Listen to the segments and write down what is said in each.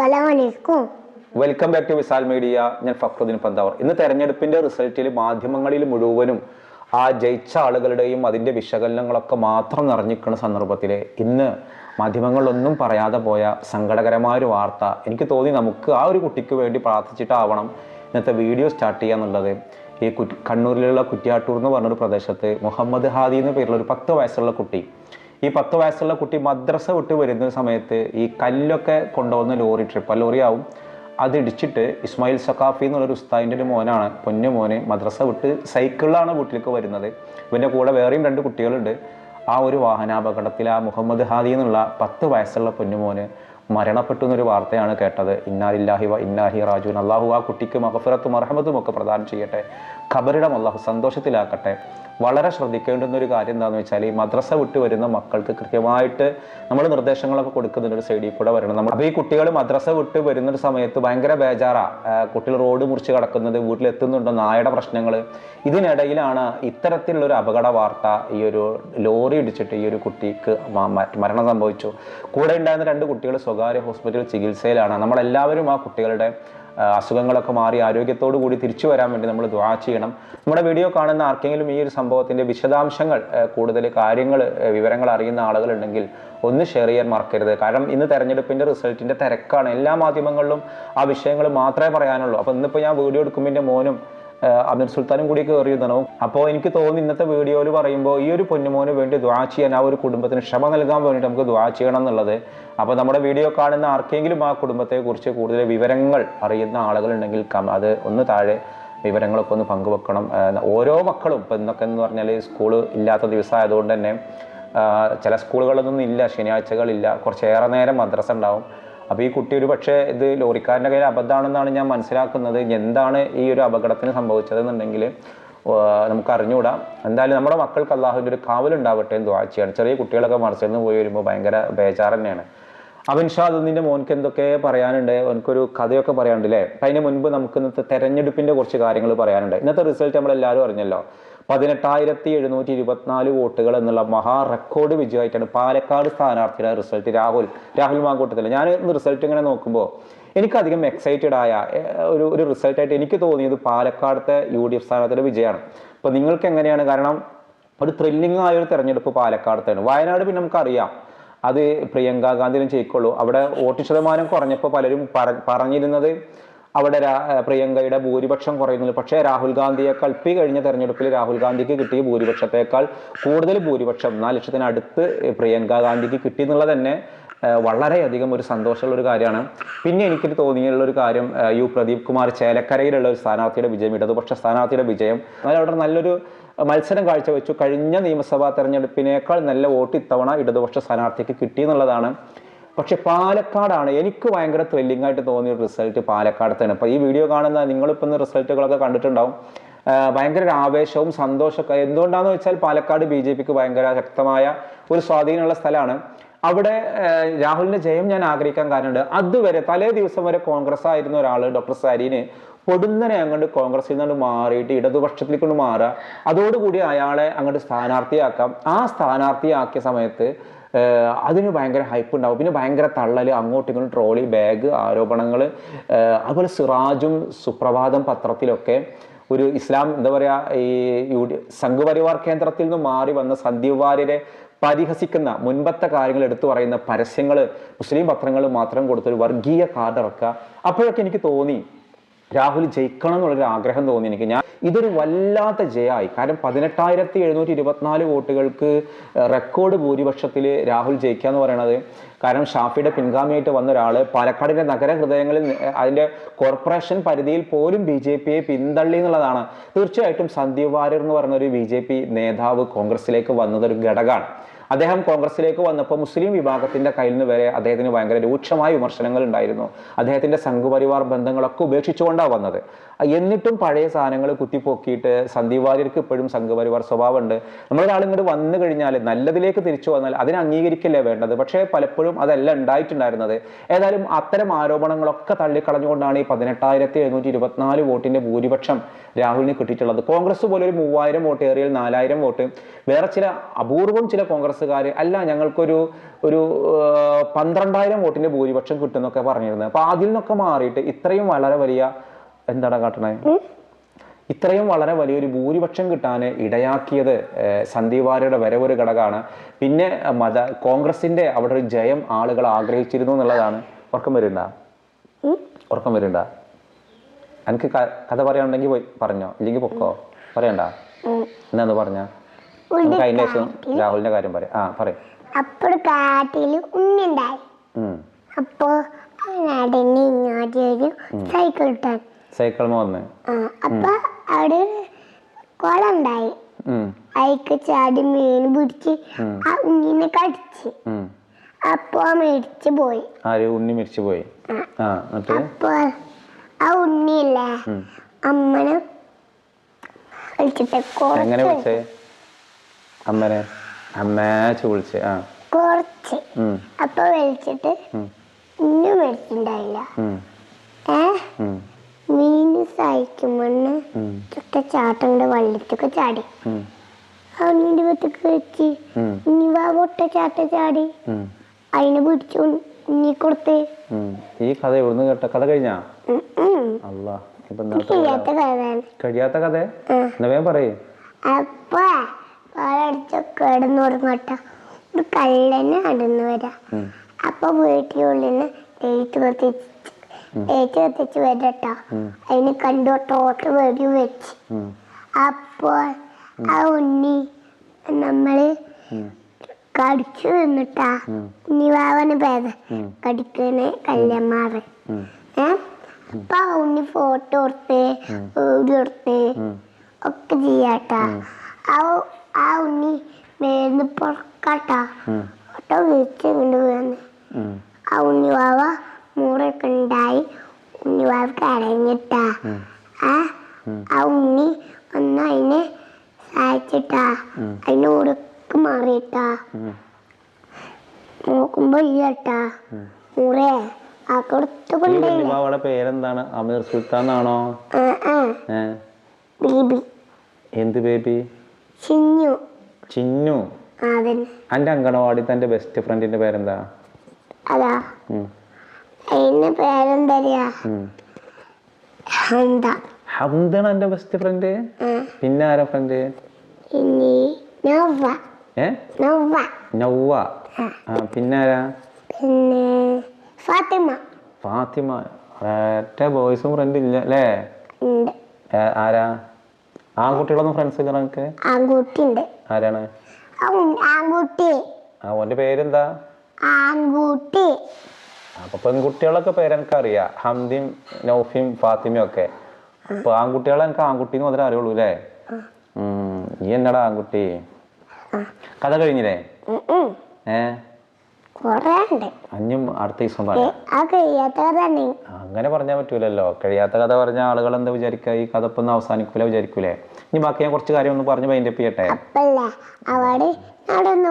അസ്സലാമലൈക്കും welcome back to Visal media ഞാൻ ഫക്രുദ്ദീൻ പന്താവർ. ഇന്ന് തെരഞ്ഞെടുപ്പിന്റെ റിസൾട്ടിൽ മാധ്യമങ്ങളിൽ മുഴുവനും ആ ജയിച്ച ആളുകളുടെയും അതിന്റെ വിശകലനങ്ങളൊക്കെ മാത്രം നിറഞ്ഞിരിക്കുന്ന സന്ദർഭത്തിൽ ഇന്ന് മാധ്യമങ്ങളിലൊന്നും പറയാതെ പോയ സങ്കടകരമായ ഒരു വാർത്ത എനിക്ക് തോന്നി നമുക്ക് ആ ഒരു കുട്ടിക്ക് വേണ്ടി പ്രാർത്ഥിച്ചിട്ടാവണം ഇന്നത്തെ വീഡിയോ സ്റ്റാർട്ട് ചെയ്യാന്നുള്ളത് ഈ കണ്ണൂരിലുള്ള കുറ്റിയാട്ടൂർ എന്ന് പറഞ്ഞൊരു പ്രദേശത്ത് മുഹമ്മദ് ഹാദി എന്ന പേരുള്ള ഒരു പത്ത് വയസ്സുള്ള കുട്ടി ഈ പത്ത് വയസ്സുള്ള കുട്ടി മദ്രസ വിട്ട് വരുന്ന സമയത്ത് ഈ കല്ലൊക്കെ കൊണ്ടുപോകുന്ന ലോറി ട്രിപ്പ് ലോറി ആവും. അതിടിച്ചിട്ട് ഇസ്മായിൽ സഖാഫി എന്നുള്ളൊരു ഉസ്താദിന്റെ ഒരു മോനാണ് പൊന്നു മോനെ മദ്രസ വിട്ട് സൈക്കിളിലാണ് വീട്ടിലേക്ക് വരുന്നത്. ഇവന്റെ കൂടെ വേറെയും രണ്ട് കുട്ടികളുണ്ട്. ആ ഒരു വാഹനാപകടത്തിൽ ആ മുഹമ്മദ് ഹാദി എന്നുള്ള പത്ത് വയസ്സുള്ള പൊന്നു പൊന്നുമോന് മരണപ്പെട്ടു എന്നൊരു വാർത്തയാണ് കേട്ടത്. ഇന്നാലില്ലാഹി വ ഇന്നാഹി റാജുൻ. അള്ളാഹു ആ കുട്ടിക്ക് മഹഫിറത്തും അർഹമത്തും ഒക്കെ പ്രദാനം ചെയ്യട്ടെ. ഖബറിടം അള്ളാഹു സന്തോഷത്തിലാക്കട്ടെ. വളരെ ശ്രദ്ധിക്കേണ്ടുന്ന ഒരു കാര്യം എന്താണെന്ന് വെച്ചാൽ ഈ മദ്രസ വിട്ട് വരുന്ന മക്കൾക്ക് കൃത്യമായിട്ട് നമ്മൾ നിർദ്ദേശങ്ങളൊക്കെ കൊടുക്കുന്ന ഒരു സൈഡിൽ കൂടെ വരണം. നമ്മൾ അപ്പോൾ ഈ കുട്ടികൾ മദ്രസ വിട്ട് വരുന്ന ഒരു സമയത്ത് ഭയങ്കര ബേജാറാ. കുട്ടികൾ റോഡ് മുറിച്ച് കിടക്കുന്നത് വീട്ടിലെത്തുന്നുണ്ടോ നായയുടെ പ്രശ്നങ്ങൾ ഇതിനിടയിലാണ് ഇത്തരത്തിലുള്ള ഒരു അപകട വാർത്ത ഈ ഒരു ലോറി ഇടിച്ചിട്ട് ഈ ഒരു കുട്ടിക്ക് മരണം സംഭവിച്ചു. കൂടെ ഉണ്ടായിരുന്ന രണ്ട് കുട്ടികൾ സ്വകാര്യ ഹോസ്പിറ്റൽ ചികിത്സയിലാണ്. നമ്മളെല്ലാവരും ആ കുട്ടികളുടെ അസുഖങ്ങളൊക്കെ മാറി ആരോഗ്യത്തോടു കൂടി തിരിച്ചു വരാൻ വേണ്ടി നമ്മൾ ദ്വാ ചെയ്യണം. നമ്മുടെ വീഡിയോ കാണുന്ന ആർക്കെങ്കിലും ഈ ഒരു സംഭവത്തിന്റെ വിശദാംശങ്ങൾ കൂടുതൽ കാര്യങ്ങൾ വിവരങ്ങൾ അറിയുന്ന ആളുകളുണ്ടെങ്കിൽ ഒന്ന് ഷെയർ ചെയ്യാൻ മറക്കരുത്. കാരണം ഇന്ന് തെരഞ്ഞെടുപ്പിന്റെ റിസൾട്ടിന്റെ തിരക്കാണ്. എല്ലാ മാധ്യമങ്ങളിലും ആ വിഷയങ്ങൾ മാത്രമേ പറയാനുള്ളൂ. അപ്പോൾ ഇന്നിപ്പോൾ ഞാൻ വീഡിയോ എടുക്കുമ്പോൾ മോനും അമീർ സുൽത്താനും കൂടി കയറി തന്നു അപ്പോൾ എനിക്ക് തോന്നുന്നു ഇന്നത്തെ വീഡിയോയിൽ പറയുമ്പോൾ ഈ ഒരു പൊന്നുമോന് വേണ്ടി ദ്വാ ചെയ്യാൻ ആ ഒരു കുടുംബത്തിന് ക്ഷമ നൽകാൻ വേണ്ടിയിട്ട് നമുക്ക് ദ്വാ ചെയ്യണം എന്നുള്ളത്. അപ്പോൾ നമ്മുടെ വീഡിയോ കാണുന്ന ആർക്കെങ്കിലും ആ കുടുംബത്തെക്കുറിച്ച് കൂടുതൽ വിവരങ്ങൾ അറിയുന്ന ആളുകളുണ്ടെങ്കിൽ അത് ഒന്ന് താഴെ വിവരങ്ങളൊക്കെ ഒന്ന് പങ്കുവെക്കണം. ഓരോ മക്കളും ഇപ്പം ഇന്നൊക്കെ എന്ന് പറഞ്ഞാൽ സ്കൂൾ ഇല്ലാത്ത ദിവസമായതുകൊണ്ട് തന്നെ ചില സ്കൂളുകളിലൊന്നും ഇല്ല ശനിയാഴ്ചകളില്ല കുറച്ചേറെ നേരം മദ്രസ ഉണ്ടാവും. അപ്പോൾ ഈ കുട്ടി ഒരു പക്ഷേ ഇത് ലോറിക്കാരന്റെ കയ്യിൽ അബദ്ധമാണെന്നാണ് ഞാൻ മനസ്സിലാക്കുന്നത്. എന്താണ് ഈ ഒരു അപകടത്തിന് സംഭവിച്ചതെന്നുണ്ടെങ്കിൽ നമുക്ക് അറിഞ്ഞുകൂടാ. എന്തായാലും നമ്മുടെ മക്കൾക്ക് അള്ളാഹുവിന്റെ ഒരു കാവലുണ്ടാവട്ടെ എന്ന് ദ്വാ ചെറിയ കുട്ടികളൊക്കെ മറിച്ചിൽ നിന്ന് പോയി വരുമ്പോൾ ഭയങ്കര ബേജാർ തന്നെയാണ് അവൻ ഷാ അത് നിന്റെ മോൻക്ക് എന്തൊക്കെ പറയാനുണ്ട്? എനിക്കൊരു കഥയൊക്കെ പറയാനുണ്ട് അല്ലേ അതിന് മുൻപ് നമുക്ക് ഇന്നത്തെ തെരഞ്ഞെടുപ്പിന്റെ കുറച്ച് കാര്യങ്ങൾ പറയാനുണ്ട്. ഇന്നത്തെ റിസൾട്ട് നമ്മളെല്ലാവരും അറിഞ്ഞല്ലോ. പതിനെട്ടായിരത്തി എഴുന്നൂറ്റി ഇരുപത്തിനാല് വോട്ടുകൾ എന്നുള്ള മഹാ റെക്കോർഡ് വിജയമായിട്ടാണ് പാലക്കാട് സ്ഥാനാർത്ഥിയുടെ റിസൾട്ട് രാഹുൽ രാഹുൽ മാങ്കോട്ടത്തില്ല ഞാൻ ഇന്ന് റിസൾട്ട് ഇങ്ങനെ നോക്കുമ്പോൾ എനിക്കധികം എക്സൈറ്റഡ് ആയ ഒരു ഒരു റിസൾട്ടായിട്ട് എനിക്ക് തോന്നിയത് പാലക്കാടത്തെ യു ഡി എഫ് സ്ഥാനാർത്ഥിയുടെ വിജയമാണ്. അപ്പോൾ നിങ്ങൾക്ക് എങ്ങനെയാണ് കാരണം ഒരു ത്രില്ലിംഗ് ആയ ഒരു തെരഞ്ഞെടുപ്പ് പാലക്കാടത്താണ് വയനാട് പിന്നെ നമുക്കറിയാം. അത് പ്രിയങ്ക ഗാന്ധിനും ചെയ്യിക്കുള്ളൂ അവിടെ വോട്ട് ശതമാനം കുറഞ്ഞപ്പോൾ പലരും പറ- പറഞ്ഞിരുന്നത് അവിടെ പ്രിയങ്കയുടെ ഭൂരിപക്ഷം കുറയുന്നു പക്ഷേ രാഹുൽ ഗാന്ധിയേക്കാൾ പി കഴിഞ്ഞ തെരഞ്ഞെടുപ്പിൽ രാഹുൽ ഗാന്ധിക്ക് കിട്ടിയ ഭൂരിപക്ഷത്തേക്കാൾ കൂടുതൽ ഭൂരിപക്ഷം നാല് ലക്ഷത്തിനടുത്ത് പ്രിയങ്ക ഗാന്ധിക്ക് കിട്ടി തന്നെ വളരെയധികം ഒരു സന്തോഷമുള്ള ഒരു കാര്യമാണ്. പിന്നെ എനിക്ക് തോന്നിയുള്ള ഒരു കാര്യം യു പ്രദീപ് കുമാർ ചേലക്കരയിലുള്ള ഒരു സ്ഥാനാർത്ഥിയുടെ വിജയം ഇടതുപക്ഷ സ്ഥാനാർത്ഥിയുടെ വിജയം എന്നാൽ അവിടെ നല്ലൊരു മത്സരം കാഴ്ചവെച്ചു. കഴിഞ്ഞ നിയമസഭാ തെരഞ്ഞെടുപ്പിനേക്കാൾ നല്ല വോട്ട് ഇത്തവണ ഇടതുപക്ഷ സ്ഥാനാർത്ഥിക്ക് കിട്ടി എന്നുള്ളതാണ്. പക്ഷെ പാലക്കാടാണ് എനിക്ക് ഭയങ്കര ത്രില്ലിംഗ് ആയിട്ട് തോന്നിയ റിസൾട്ട് പാലക്കാടത്താണ്. അപ്പൊ ഈ വീഡിയോ കാണുന്ന നിങ്ങളിപ്പോൾ റിസൾട്ടുകളൊക്കെ കണ്ടിട്ടുണ്ടാവും. ഭയങ്കര ഒരു ആവേശവും സന്തോഷമൊക്കെ. എന്തുകൊണ്ടാന്ന് വെച്ചാൽ പാലക്കാട് ബി ജെ പിക്ക് ഭയങ്കര ശക്തമായ ഒരു സ്വാധീനമുള്ള സ്ഥലമാണ്. അവിടെ രാഹുലിന്റെ ജയം ഞാൻ ആഗ്രഹിക്കാൻ കാരണമുണ്ട്. അതുവരെ തലേ ദിവസം വരെ കോൺഗ്രസ് ആയിരുന്ന ഒരാൾ ഡോക്ടർ സരീന് പൊടുന്നനെ അങ്ങോട്ട് കോൺഗ്രസിൽ നിന്ന് മാറിയിട്ട് ഇടതുപക്ഷത്തിലേക്ക് കൊണ്ട് മാറുക. അതോടുകൂടി അയാളെ അങ്ങോട്ട് സ്ഥാനാർത്ഥിയാക്കാം. ആ സ്ഥാനാർത്ഥിയാക്കിയ സമയത്ത് അതിന് ഭയങ്കര ഹൈപ്പ് ഉണ്ടാവും. പിന്നെ ഭയങ്കര തള്ളൽ അങ്ങോട്ടും ഇങ്ങോട്ടും ട്രോളി ബാഗ് ആരോപണങ്ങൾ അതുപോലെ സിറാജും സുപ്രഭാതം പത്രത്തിലൊക്കെ ഒരു ഇസ്ലാം എന്താ പറയുക ഈ യു ഡി സംഘപരിവാർ കേന്ദ്രത്തിൽ നിന്ന് മാറി വന്ന സന്ദീപ് വാര്യരെ പരിഹസിക്കുന്ന മുൻപത്തെ കാര്യങ്ങൾ എടുത്തു പറയുന്ന പരസ്യങ്ങൾ മുസ്ലിം പത്രങ്ങൾ മാത്രം കൊടുത്തൊരു വർഗീയ കാർഡ് ഇറക്കുക. അപ്പോഴൊക്കെ എനിക്ക് തോന്നി രാഹുൽ ജയിക്കണം എന്നുള്ളൊരു ആഗ്രഹം തോന്നി എനിക്ക്. ഞാൻ ഇതൊരു വല്ലാത്ത ജയമായി. കാരണം പതിനെട്ടായിരത്തി എഴുന്നൂറ്റി ഇരുപത്തിനാല് വോട്ടുകൾക്ക് റെക്കോർഡ് ഭൂരിപക്ഷത്തിൽ രാഹുൽ ജയിക്കുക എന്ന് പറയുന്നത് കാരണം ഷാഫിയുടെ പിൻഗാമിയായിട്ട് വന്ന ഒരാൾ പാലക്കാടിന്റെ നഗര ഹൃദയങ്ങളിൽ അതിന്റെ കോർപ്പറേഷൻ പരിധിയിൽ പോലും ബി ജെ പിയെ പിന്തള്ളി എന്നുള്ളതാണ്. തീർച്ചയായിട്ടും സന്ദീപ് വാര്യർ എന്ന് പറയുന്ന ഒരു ബി ജെ പി നേതാവ് കോൺഗ്രസിലേക്ക് വന്നതൊരു ഘടകമാണ്. അദ്ദേഹം കോൺഗ്രസിലേക്ക് വന്നപ്പോൾ മുസ്ലിം വിഭാഗത്തിന്റെ കയ്യിൽ നിന്ന് വരെ അദ്ദേഹത്തിന് ഭയങ്കര രൂക്ഷമായ വിമർശനങ്ങൾ ഉണ്ടായിരുന്നു. അദ്ദേഹത്തിന്റെ സംഘപരിവാർ ബന്ധങ്ങളൊക്കെ ഉപേക്ഷിച്ചുകൊണ്ടാണ് വന്നത്. എന്നിട്ടും പഴയ സാധനങ്ങൾ കുത്തിപ്പൊക്കിയിട്ട് സന്ദീപ് വാര്യർക്ക് ഇപ്പോഴും സംഘപരിവാർ സ്വഭാവമുണ്ട്. നമ്മളൊരാൾ വന്നു കഴിഞ്ഞാൽ നല്ലതിലേക്ക് തിരിച്ചു വന്നാൽ അതിനെ അംഗീകരിക്കല്ലേ വേണ്ടത്? പക്ഷേ പലപ്പോഴും അതല്ല ഉണ്ടായിട്ടുണ്ടായിരുന്നത്. ഏതായാലും അത്തരം ആരോപണങ്ങളൊക്കെ തള്ളിക്കളഞ്ഞുകൊണ്ടാണ് ഈ പതിനെട്ടായിരത്തി എഴുന്നൂറ്റി ഇരുപത്തിനാല് വോട്ടിന്റെ ഭൂരിപക്ഷം രാഹുലിന് കിട്ടിയിട്ടുള്ളത്. കോൺഗ്രസ് പോലെ ഒരു മൂവായിരം വോട്ട് ഏറിയാൽ നാലായിരം വോട്ട്. വേറെ ചില അപൂർവം ചില കോൺഗ്രസ് കോൺഗ്രസ്സുകാർ അല്ല ഞങ്ങൾക്കൊരു ഒരു പന്ത്രണ്ടായിരം വോട്ടിന്റെ ഭൂരിപക്ഷം കിട്ടുമെന്നൊക്കെ പറഞ്ഞിരുന്നത്. അപ്പൊ അതിൽ നിന്നൊക്കെ മാറിയിട്ട് ഇത്രയും വളരെ വലിയ എന്താണ് കാട്ടണേ? ഇത്രയും വളരെ വലിയൊരു ഭൂരിപക്ഷം കിട്ടാൻ ഇടയാക്കിയത് സന്ദീപ് വാര്യയുടെ വരവൊരു ഘടകമാണ്. പിന്നെ മത കോൺഗ്രസിന്റെ അവിടെ ഒരു ജയം ആളുകൾ ആഗ്രഹിച്ചിരുന്നു എന്നുള്ളതാണ്. ഉറക്കം വരുന്ന ഉറക്കം വരുന്ന എനിക്ക് കഥ പറയാനുണ്ടെങ്കിൽ പോയി പറഞ്ഞോ. ഇല്ലെങ്കിൽ പൊക്കോ. പറയണ്ട? എന്നാന്ന് പറഞ്ഞ? നമുക്ക് അതിന്റെ ശേഷം രാഹുലിന്റെ കാര്യം പറയാം. ആ പറയും. അപ്പോൾ കാട്ടിൽ ഉണ്ണിണ്ടായി. അപ്പോ നടന്ന് ഇങ്ങോട്ട് ഒരു സൈക്കിൾ ഇട്ടാൻ സൈക്കിൾ അപ്പൊ അവിടെ കുളം ഉണ്ടായി അയക്ക് ചാടി മീൻ പിടിച്ച് ആ ഉണ്ണിനെ കടിച്ച്. അപ്പൊ മരിച്ചു പോയി. ഉണ്ണി മരിച്ചു പോയി. അപ്പൊ ആ ഉണ്ണിയല്ലേ? അമ്മനെ വിളിച്ചിട്ട് എങ്ങനെ വിളിച്ചേ? അമ്മനെ. അമ്മേച്ച് വിളിച്ച്. ആ. കുറച്ച്. ഉം, അപ്പൊ വിളിച്ചിട്ട് ഉം, ഉണ്ണി മേടിച്ചിണ്ടായില്ല ഉം, ഏ? ഉം, മീന് സഹിക്കുമ്പോന്ന് ഉം, ചുട്ട ചാട്ടങ്ങളുടെ വള്ളിത്തൊക്കെ ചാടി. ഉം, ഉണ്ണിന്റെ പത്തൊക്കെ വെച്ച് ഉം, ഉണ്ണി വാ പൊട്ട ചാട്ട ചാടി. ഉം, അതിനെ പിടിച്ചു ഉണ്ണി കൊടുത്ത്. ഉം. ഈ കഥ എവിടുന്ന് കേട്ട? കഥ കഴിഞ്ഞാ? ഉം, ഉം. അല്ല ഇപ്പൊ ഇന്നത്തെ ചെയ്യാത്ത കഥയാണ് കഴിയാത്ത കഥ. എന്നാ വേഗം പറയേ. അപ്പൊ. പാലടിച്ചൊക്കെ കിടന്നുറങ്ങട്ട. ഒരു കള്ളനെ നടന്നു വരാ. അപ്പൊ വീട്ടിനുള്ളിന് ലേറ്റ് കത്തിച്ച് വരട്ടോ. അതിന് കണ്ടു തോട്ട് വെടി വെച്ച്. അപ്പോ അപ്പോൾ ആ ഉണ്ണി നമ്മൾ കടിച്ചു നിന്നിട്ടാ. ഉണ്ണിവാവന് പേര്. കടിക്കണ കല്യമാറ് ഏ? അപ്പൊ ആ ഉണ്ണി ഫോട്ടോ എടുത്ത് വീഡിയോ എടുത്ത് ഒക്കെ ചെയ്യാട്ടാ. ആ ആ ഉണ്ണി മേന്ന് പൊറക്കാട്ടാ. ഉം, ഫോട്ടോ വിളിച്ച് ഇങ്ങോട്ട് വീണ് ആ ഉണ്ണിവാവ മൂടൊക്കെ ഉണ്ടായി. ആ ആ ഉണ്ണി വന്ന് അതിനെ സഹായിച്ചിട്ടാ. അതിന് ഉടുക്ക് മാറിയിട്ടാ. നോക്കുമ്പോ ഇല്ലട്ടാ മുറേ ആ കൊടുത്തു കൊണ്ടേ വല്യമ്മാവയുടെ പേരെന്താണ്? അമീർ സുൽത്താൻ ആണോ ബീബി. എന്ത് ബേബി? ചിഞ്ഞു ചിന്നു. അന്റെ അങ്കണവാടി തന്റെ ബെസ്റ്റ് ഫ്രണ്ടിന്റെ പേരെന്താ? അതാ. പേരെന്തറിയാ? ഹംദാണ് എന്റെ ബെസ്റ്റ് ഫ്രണ്ട് പിന്നെ ആരാ ഫ്രണ്ട് നവ്വ പിന്നെ ആരാ? പിന്നെ ഫാത്തിമ. ഫാത്തിമ. ബോയ്സും ഫ്രണ്ട് ഇല്ല അല്ലേ ആരാ? ആൺകുട്ടികളൊന്നും ഫ്രണ്ട്സ് നമുക്ക് ആൺകുട്ടി ഉണ്ട് ആരാണ്? ആൺകുട്ടി. ആ ഓന്റെ പേരെന്താ? ആൺകുട്ടി. അപ്പൊ പെൺകുട്ടികളൊക്കെ പേരെനിക്ക് അറിയാം ഹംദിയും നൗഫിയും ഫാത്തിമയും ഒക്കെ. അപ്പൊ ആൺകുട്ടികളെ എനിക്ക് ആൺകുട്ടി മാത്രമേ അറിയുള്ളൂ അല്ലേ? നീ എന്നടാ ആൺകുട്ടി? കഥ കഴിഞ്ഞില്ലേ? ഏഹ് അഞ്ഞും അടുത്ത ദിവസം അങ്ങനെ പറഞ്ഞാൽ പറ്റൂലല്ലോ. കഴിയാത്ത കഥ പറഞ്ഞ ആളുകൾ എന്താ വിചാരിക്കുക ഈ കഥ ഇപ്പൊ അവസാനിക്കൂല വിചാരിക്കൂലേ? ഇനി ബാക്കി ഞാൻ കുറച്ച് കാര്യം ഒന്ന് പറഞ്ഞ് മൈൻഡപ്പ് ചെയ്യട്ടെ? അവിടെ നടന്നു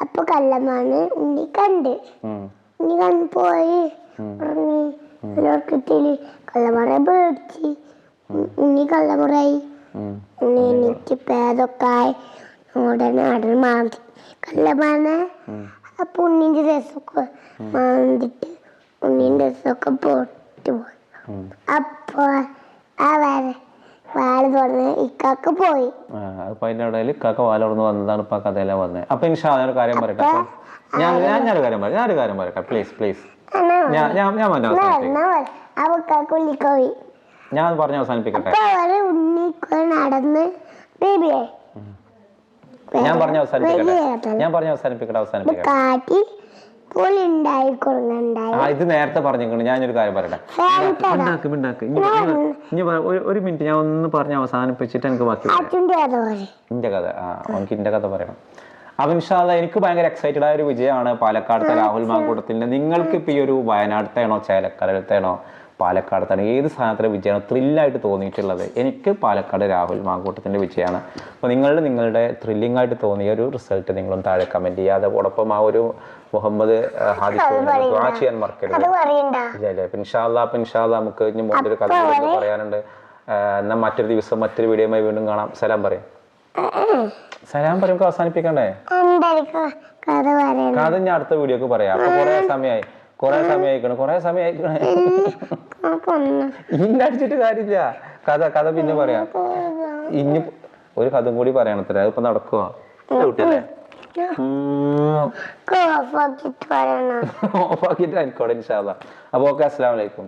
അപ്പൊ കള്ളമാണ് ഉണ്ണി കണ്ട്. ഉം, ഉണ്ണി കണ്ട് പോയി. ഉറങ്ങി. ഉറക്കത്തിൽ കള്ളമറ പേടിച്ച്. ഉ- ഉണ്ണി കള്ളമുറായി ഉണ്ണി എനിക്ക് പേതൊക്കായി ഉടനെ നടന്ന് മാന്തി. കള്ളമാന അപ്പൊ ഉണ്ണിന്റെ രസമൊക്കെ വന്നിട്ട് ഉണ്ണിന്റെ രസമൊക്കെ പൊട്ടു പോയി. ഉം. അപ്പൊ ആ വര വാൽ തുറന്ന് ഇക്കാക്ക് പോയി. അപ്പൊ അതിന്റെ ഇടയിൽ വന്നതാണ് ഇപ്പൊ ആ കഥയിലെ വന്നത് അപ്പൊ ഇൻഷാ ഞാനൊരു കാര്യം പറയട്ടെ. ഞാൻ ഞാൻ ഞാനൊരു കാര്യം പറയാം ഞാനൊരു കാര്യം പറയട്ടെ. പ്ലീസ് പ്ലീസ് ഞാൻ ഞാൻ ഞാൻ ഞാൻ പറഞ്ഞ അവസാനിപ്പിക്കട്ടെ. നടന്ന് ബേബിയെ ഞാൻ പറഞ്ഞ അവസാനിപ്പിക്കട്ടെ. ഞാൻ പറഞ്ഞ അവസാനിപ്പിക്കട്ടെ അവസാനിപ്പിക്കട്ടെ. ആ ഇത് നേരത്തെ പറഞ്ഞിട്ടുണ്ട് ഞാനൊരു കാര്യം പറയട്ടെ. ഒരു- മിനിറ്റ് ഞാൻ ഒന്ന് പറഞ്ഞ് അവസാനിപ്പിച്ചിട്ട് എനിക്ക് ബാക്കി എന്റെ കഥ ആ എനിക്ക് എന്റെ കഥ പറയണം. അപ്പൊ ഇൻഷാല്ല എനിക്ക് ഭയങ്കര എക്സൈറ്റഡ് ആയ ഒരു വിജയമാണ് പാലക്കാടത്തെ രാഹുൽ മാങ്കൂട്ടത്തിന്റെ നിങ്ങൾക്ക് ഇപ്പൊ ഈ ഒരു വയനാട്ടേണോ ചേലക്കരത്താണോ പാലക്കാടത്താണ് ഏത് സ്ഥാനത്തിലെ വിജയമാണ് ത്രില്ലായിട്ട് തോന്നിയിട്ടുള്ളത്. എനിക്ക് പാലക്കാട് രാഹുൽ മാങ്കൂട്ടത്തിന്റെ വിജയമാണ്. അപ്പോൾ നിങ്ങളുടെ നിങ്ങളുടെ ത്രില്ലിംഗ് ആയിട്ട് തോന്നിയ ഒരു റിസൾട്ട് നിങ്ങളും താഴെ കമന്റ് ചെയ്യുക. അതോടൊപ്പം ആ ഒരു മുഹമ്മദ് ഹാദിഷ്യാൻ ഹാദിസ് ദ്വാ ചെയ്യാൻ മറക്കരുത് ഇല്ല ഇല്ല ഇപ്പൊ ഇൻഷാല്ല നമുക്ക് ഇനി മുന്നൊരു കഥ പറയാനുണ്ട്. എന്നാൽ മറ്റൊരു ദിവസം മറ്റൊരു വീഡിയോയുമായി വീണ്ടും കാണാം. സലാം പറയും. സലാം പറയുമ്പോൾ അവസാനിപ്പിക്കണ്ടേ? കഥ ഞാൻ അടുത്ത വീഡിയോക്ക് പറയാം. അപ്പൊ കുറെ സമയമായി കൊറേ സമയം കൊറേ സമയമായിക്കണ് ഇന്നടിച്ചിട്ട് കാര്യമില്ല. കഥ കഥ പിന്നെ പറയാം. ഇനി ഒരു കഥം കൂടി പറയണത്ര അതിപ്പോ നടക്കുവാ? കുട്ടിയല്ലേ? കോഫാക്കിട്ട് പറയണം. ഓഫാക്കിട്ട് ആയിക്കോട്ടെ ഇൻഷാല്ല അപ്പൊ ഓക്കെ അസ്സലാമലൈക്കും